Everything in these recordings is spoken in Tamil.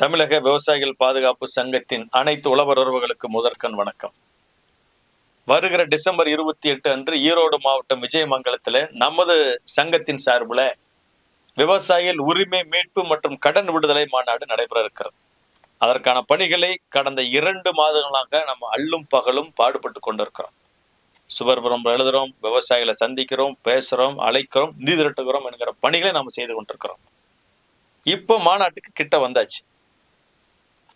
தமிழக விவசாயிகள் பாதுகாப்பு சங்கத்தின் அனைத்து உழவர் உறவுகளுக்கு முதற்கண் வணக்கம். வருகிற டிசம்பர் இருபத்தி எட்டு அன்று ஈரோடு மாவட்டம் விஜயமங்கலத்தில் நமது சங்கத்தின் சார்பில் விவசாயிகள் உரிமை மீட்பு மற்றும் கடன் விடுதலை மாநாடு நடைபெற இருக்கிறது. அதற்கான பணிகளை கடந்த இரண்டு மாதங்களாக நம்ம அல்லும் பகலும் பாடுபட்டு கொண்டிருக்கிறோம். சுவர்புறம் எழுதுறோம் விவசாயிகளை சந்திக்கிறோம் பேசுறோம் அழைக்கிறோம் நிதி திரட்டுகிறோம் என்கிற பணிகளை நாம் செய்து கொண்டிருக்கிறோம். இப்போ மாநாட்டுக்கு கிட்ட வந்தாச்சு.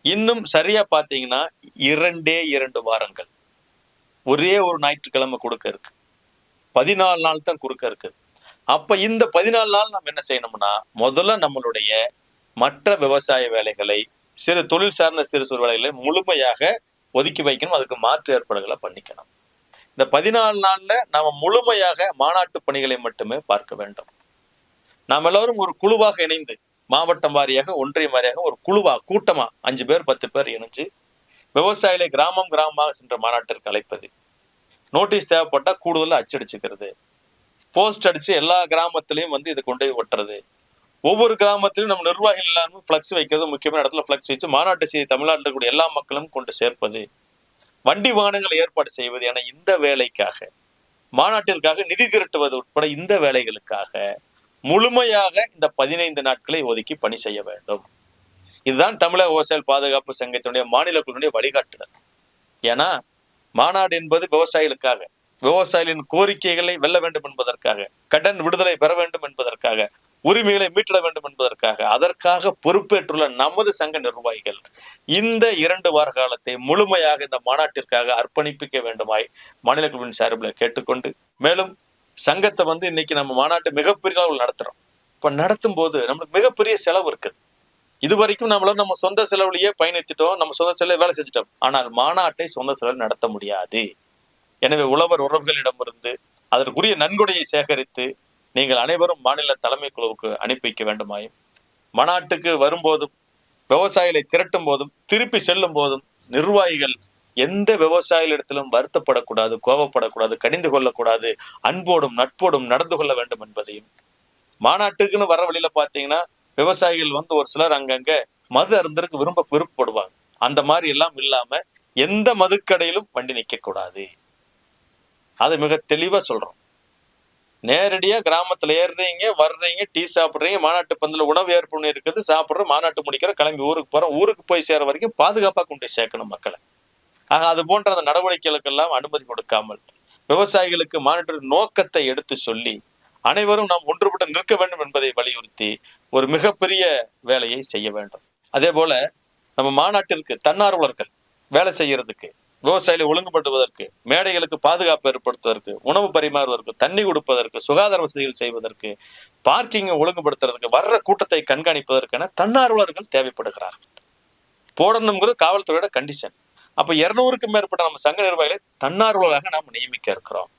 இன்னும் சரியா பார்த்தீங்கன்னா இரண்டே இரண்டு வாரங்கள். ஒரே ஒரு ஞாயிற்றுக்கிழமை கொடுக்க இருக்கு. பதினாலு நாள் தான் குறுக்க இருக்கு. அப்ப இந்த பதினாலு நாள் நம்ம என்ன செய்யணும்னா முதல்ல நம்மளுடைய மற்ற விவசாய வேலைகளை சிறு தொழில் சார்ந்த சிறு சிறு வேலைகளை முழுமையாக ஒதுக்கி வைக்கணும். அதுக்கு மாற்று ஏற்பாடுகளை பண்ணிக்கணும். இந்த பதினாலு நாள்ல நாம முழுமையாக மாநாட்டு பணிகளை மட்டுமே பார்க்க வேண்டும். நாம் எல்லோரும் ஒரு குழுவாக இணைந்து மாவட்டம் வாரியாக ஒன்றியம் வாரியாக ஒரு குழுவா கூட்டமா அஞ்சு பேர் பத்து பேர் இணைஞ்சு விவசாயிகளை கிராமம் கிராமமாக சென்ற மாநாட்டிற்கு அழைப்பது. நோட்டீஸ் தேவைப்பட்டா கூடுதலாக அச்சடிச்சுக்கிறது. போஸ்ட் அடிச்சு எல்லா கிராமத்திலையும் வந்து இதை கொண்டு போய் ஒட்டுறது. ஒவ்வொரு கிராமத்திலும் நம்ம நிர்வாகிகள் எல்லாருமே ஃப்ளக்ஸ் வைக்கிறது முக்கியமான இடத்துல ஃப்ளக்ஸ் வச்சு மாநாட்டு செய்தி தமிழ்நாட்டில் கூட எல்லா மக்களும் கொண்டு சேர்ப்பது. வண்டி வாகனங்களை ஏற்பாடு செய்வது என இந்த வேலைக்காக மாநாட்டிற்காக நிதி திரட்டுவது உட்பட இந்த வேலைகளுக்காக முழுமையாக இந்த பதினைந்து நாட்களை ஒதுக்கி பணி செய்ய வேண்டும். இதுதான் தமிழக விவசாய பாதுகாப்பு சங்கத்தினுடைய மாநில குழுவினுடைய வழிகாட்டுதல். ஏன்னா மாநாடு என்பது விவசாயிகளுக்காக விவசாயிகளின் கோரிக்கைகளை வெல்ல வேண்டும் என்பதற்காக கடன் விடுதலை பெற வேண்டும் என்பதற்காக உரிமைகளை மீட்டிட வேண்டும் என்பதற்காக அதற்காக பொறுப்பேற்றுள்ள நமது சங்க நிர்வாகிகள் இந்த இரண்டு வார காலத்தை முழுமையாக இந்த மாநாட்டிற்காக அர்ப்பணிப்பிக்க வேண்டுமாய் மாநில குழுவின் சார்பில் கேட்டுக்கொண்டு மேலும் சங்கத்தை வந்து இன்னைக்கு நம்ம மாநாட்டு மிகப்பெரிய அளவில் நடத்துறோம். இப்போ நடத்தும் போது நம்மளுக்கு மிகப்பெரிய செலவு இருக்குது. இது வரைக்கும் நம்மள நம்ம சொந்த செலவுலயே பயணித்துட்டோம் நம்ம சொந்த செலவு வேலை செஞ்சுட்டோம். ஆனால் மாநாட்டை சொந்த செலவில் நடத்த முடியாது. எனவே உழவர் உறவுகளிடமிருந்து அதற்குரிய நன்கொடையை சேகரித்து நீங்கள் அனைவரும் மாநில தலைமை குழுவுக்கு அனுப்பி வைக்க வேண்டுமாயும் மாநாட்டுக்கு வரும்போதும் விவசாயிகளை திரட்டும் போதும் திருப்பி செல்லும் போதும் நிர்வாகிகள் எந்த விவசாயிகளிடத்திலும் வருத்தப்படக்கூடாது கோபப்படக்கூடாது கடிந்து கொள்ளக்கூடாது அன்போடும் நட்போடும் நடந்து கொள்ள வேண்டும் என்பதையும். மாநாட்டுக்குன்னு வர வழியில பாத்தீங்கன்னா விவசாயிகள் வந்து ஒரு சிலர் அங்கங்க மது அருந்தருக்கு விரும்ப விருப்பப்படுவாங்க. அந்த மாதிரி எல்லாம் இல்லாம எந்த மதுக்கடையிலும் வண்டி நிக்க கூடாது அதை மிக தெளிவா சொல்றோம். நேரடியா கிராமத்துல ஏறுறீங்க வர்றீங்க டீ சாப்பிடுறீங்க மாநாட்டு பந்தில உணவு ஏற்பு இருக்குது சாப்பிடுறோம் மாநாட்டு முடிக்கிற கிளம்பி ஊருக்கு போறோம் ஊருக்கு போய் சேர வரைக்கும் பாதுகாப்பா கொண்டு சேர்க்கணும் மக்களை. ஆக அது போன்ற அந்த நடவடிக்கைகளுக்கெல்லாம் அனுமதி கொடுக்காமல் விவசாயிகளுக்கு மானிட்டர் நோக்கத்தை எடுத்து சொல்லி அனைவரும் நாம் ஒன்றுபட்டு நிற்க வேண்டும் என்பதை வலியுறுத்தி ஒரு மிகப்பெரிய வேலையை செய்ய வேண்டும். அதே போல நம்ம மாநாட்டிற்கு தன்னார்வலர்கள் வேலை செய்யறதுக்கு விவசாயிகளை ஒழுங்குபடுத்துவதற்கு மேடைகளுக்கு பாதுகாப்பு ஏற்படுத்துவதற்கு உணவு பரிமாறுவதற்கு தண்ணி கொடுப்பதற்கு சுகாதார வசதிகள் செய்வதற்கு பார்க்கிங்கை ஒழுங்குபடுத்துறதுக்கு வர்ற கூட்டத்தை கண்காணிப்பதற்கென தன்னார்வலர்கள் தேவைப்படுகிறார்கள். போடணுங்கிறது காவல்துறையோட கண்டிஷன் அப்ப இரநூறுக்கும் மேற்பட்ட நம்ம சங்க நிர்வாகிகளை தன்னார்வலராக நாம் நியமிக்க இருக்கிறோம்.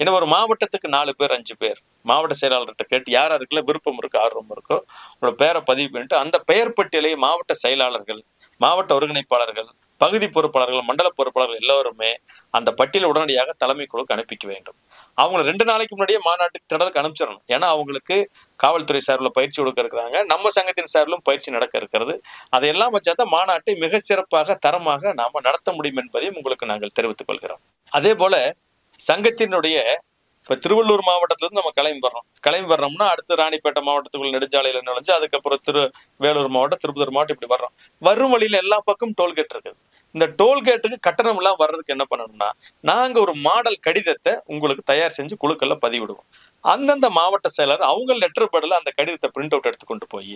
ஏன்னா ஒரு மாவட்டத்துக்கு நாலு பேர் அஞ்சு பேர் மாவட்ட செயலாளர்கிட்ட கேட்டு யார் யாருக்குள்ள விருப்பம் இருக்கோ ஆர்வம் இருக்கோ உங்களோட பேரை பதிவு பண்ணிட்டு அந்த பெயர் பட்டியலை மாவட்ட செயலாளர்கள் மாவட்ட ஒருங்கிணைப்பாளர்கள் பகுதி பொறுப்பாளர்கள் மண்டல பொறுப்பாளர்கள் எல்லோருமே அந்த பட்டியலை உடனடியாக தலைமை குழுக்கு அனுப்பிக்க வேண்டும். அவங்க ரெண்டு நாளைக்கு முன்னாடியே மாநாட்டுக்கு திடலுக்கு அனுப்பிச்சிடணும். ஏன்னா அவங்களுக்கு காவல்துறை சார்பில் பயிற்சி கொடுக்க இருக்கிறாங்க. நம்ம சங்கத்தின் சார்பிலும் பயிற்சி நடக்க இருக்கிறது. அதையெல்லாம் வச்சா தான் மாநாட்டை மிகச்சிறப்பாக தரமாக நாம் நடத்த முடியும் என்பதையும் உங்களுக்கு நாங்கள் தெரிவித்துக் கொள்கிறோம். அதே போல சங்கத்தினுடைய இப்ப திருவள்ளூர் மாவட்டத்திலிருந்து நம்ம கிளம்பி வர்றோம். கிளம்பி வர்றோம்னா அடுத்து ராணிப்பேட்டை மாவட்டத்துக்குள்ள நெடுஞ்சாலையில நுழைஞ்சு அதுக்கப்புறம் திரு வேலூர் மாவட்டம் திருப்பத்தூர் மாவட்டம் இப்படி வர்றோம். வரும் வழியில எல்லா பக்கம் டோல்கேட் இருக்குது. இந்த டோல்கேட்டுக்கு கட்டணம் எல்லாம் வர்றதுக்கு என்ன பண்ணணும்னா நாங்க ஒரு மாடல் கடிதத்தை உங்களுக்கு தயார் செஞ்சு குழுக்கள்ல பதிவிடுவோம். அந்தந்த மாவட்ட செயலர் அவங்க லெட்டர் பேடில் அந்த கடிதத்தை பிரிண்ட் அவுட் எடுத்து கொண்டு போய்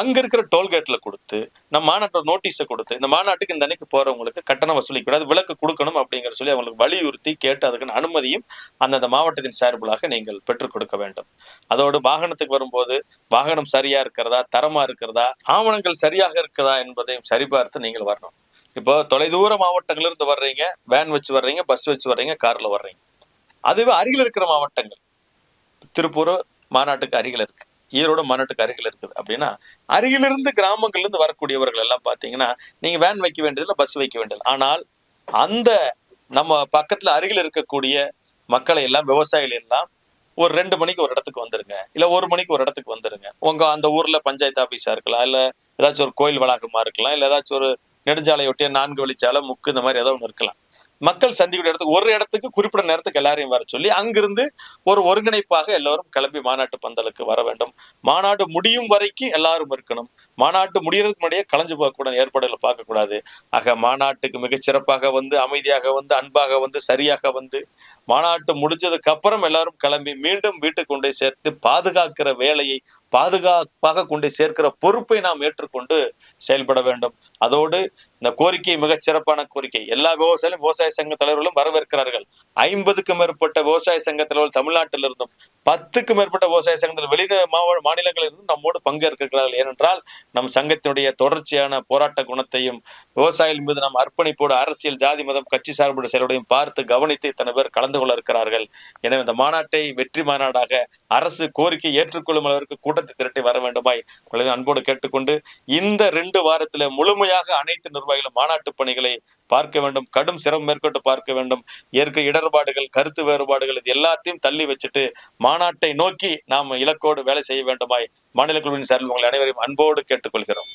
அங்க இருக்கிற டோல்கேட்ல கொடுத்து நம்ம மாநாட்டோட நோட்டீஸை கொடுத்து இந்த மாநாட்டுக்கு இந்த அன்னைக்கு போறவங்களுக்கு கட்டணம் வசூலிக்கூடாது விலக்கு கொடுக்கணும் அப்படிங்கிற சொல்லி அவங்களுக்கு வலியுறுத்தி கேட்டு அதுக்கான அனுமதியும் அந்தந்த மாவட்டத்தின் சார்பிலாக நீங்கள் பெற்றுக் கொடுக்க வேண்டும். அதோடு வாகனத்துக்கு வரும்போது வாகனம் சரியா இருக்கிறதா தரமா இருக்கிறதா ஆவணங்கள் சரியாக இருக்கிறதா என்பதையும் சரிபார்த்து நீங்கள் வரணும். இப்போ தொலைதூர மாவட்டங்கள்ல இருந்து வர்றீங்க வேன் வச்சு வர்றீங்க பஸ் வச்சு வர்றீங்க கார்ல வர்றீங்க. அதுவே அருகில் இருக்கிற மாவட்டங்கள். திருப்பூர் மாநாட்டுக்கு அருகில் இருக்கு. ஈரோடு மாநாட்டுக்கு அருகில் இருக்குது. அப்படின்னா அருகிலிருந்து கிராமங்கள்ல இருந்து வரக்கூடியவர்கள் எல்லாம் பாத்தீங்கன்னா நீங்க வேன் வைக்க வேண்டியதில்லை பஸ் வைக்க வேண்டியது ஆனால் அந்த நம்ம பக்கத்துல அருகில் இருக்கக்கூடிய மக்களை எல்லாம் விவசாயிகள் எல்லாம் ஒரு ரெண்டு மணிக்கு ஒரு இடத்துக்கு வந்துருங்க. இல்ல ஒரு மணிக்கு ஒரு இடத்துக்கு வந்துருங்க. உங்க அந்த ஊர்ல பஞ்சாயத்து ஆபீஸா இருக்கலாம் இல்ல ஏதாச்சும் ஒரு கோயில் வளாகமா இருக்கலாம் இல்ல ஏதாச்சும் ஒரு நெடுஞ்சாலையொட்டிய நான்கு வழிச்சாலை முக்கு இந்த மாதிரி ஏதோ ஒன்று இருக்கலாம். மக்கள் சந்திக்கிற இடத்துக்கு ஒரு இடத்துக்கு குறிப்பிட்ட நேரத்துக்கு எல்லாரையும் வர சொல்லி அங்கிருந்து ஒரு ஒருங்கிணைப்பாக எல்லாரும் கிளம்பி மாநாட்டு பந்தலுக்கு வர வேண்டும். மாநாடு முடியும் வரைக்கும் எல்லாரும் இருக்கணும். மாநாட்டு முடியறதுக்கு முன்னாடியே கலைஞ்சு போகக்கூடாது ஏற்பாடுகளை பார்க்கக்கூடாது. ஆக மாநாட்டுக்கு மிகச் சிறப்பாக வந்து அமைதியாக வந்து அன்பாக வந்து சரியாக வந்து மாநாட்டு முடிஞ்சதுக்கு அப்புறம் எல்லாரும் கிளம்பி மீண்டும் வீட்டுக்கு கொண்டு சேர்த்து பாதுகாக்கிற வேலையை பாதுகாப்பாக கொண்டு சேர்க்கிற பொறுப்பை நாம் ஏற்றுக்கொண்டு செயல்பட வேண்டும். அதோடு இந்த கோரிக்கை மிகச் சிறப்பான கோரிக்கை. எல்லா விவசாயிகளும் விவசாய சங்க தலைவர்களும் வரவேற்கிறார்கள். ஐம்பதுக்கும் மேற்பட்ட விவசாய சங்க தலைவர்கள் தமிழ்நாட்டில் இருந்தும் பத்துக்கும் மேற்பட்ட விவசாய சங்கத்தில் வெளி மாநிலங்களில் இருந்தும் நம்மோடு பங்கேற்கிறார்கள். ஏனென்றால் நம் சங்கத்தினுடைய தொடர்ச்சியான போராட்ட குணத்தையும் விவசாயிகள் மீது நாம் அர்ப்பணிப்போடு அரசியல் ஜாதி மதம் கட்சி சார்புடைய செயலுடையும் பார்த்து கவனித்து இத்தனை பேர் கலந்து கொள்ள இருக்கிறார்கள். எனவே இந்த மாநாட்டை வெற்றி மாநாடாக அரசு கோரிக்கை ஏற்றுக்கொள்ளும் அளவிற்கு கூட்டத்தை திரட்டி வர வேண்டுமாய் உங்களை அன்போடு கேட்டுக்கொண்டு இந்த ரெண்டு வாரத்தில் முழுமையாக அனைத்து நிர்வாகிகளும் மாநாட்டு பணிகளை பார்க்க வேண்டும் கடும் சிரமம் மேற்கொண்டு பார்க்க வேண்டும். இயற்கை இடர்பாடுகள் கருத்து வேறுபாடுகள் இது எல்லாத்தையும் தள்ளி வச்சுட்டு மாநாட்டை நோக்கி நாம் இலக்கோடு வேலை செய்ய வேண்டுமாய் மாநில குழுவின் சார்பில் உங்களை அனைவரையும் அன்போடு கேட்டுக்கொள்கிறோம்.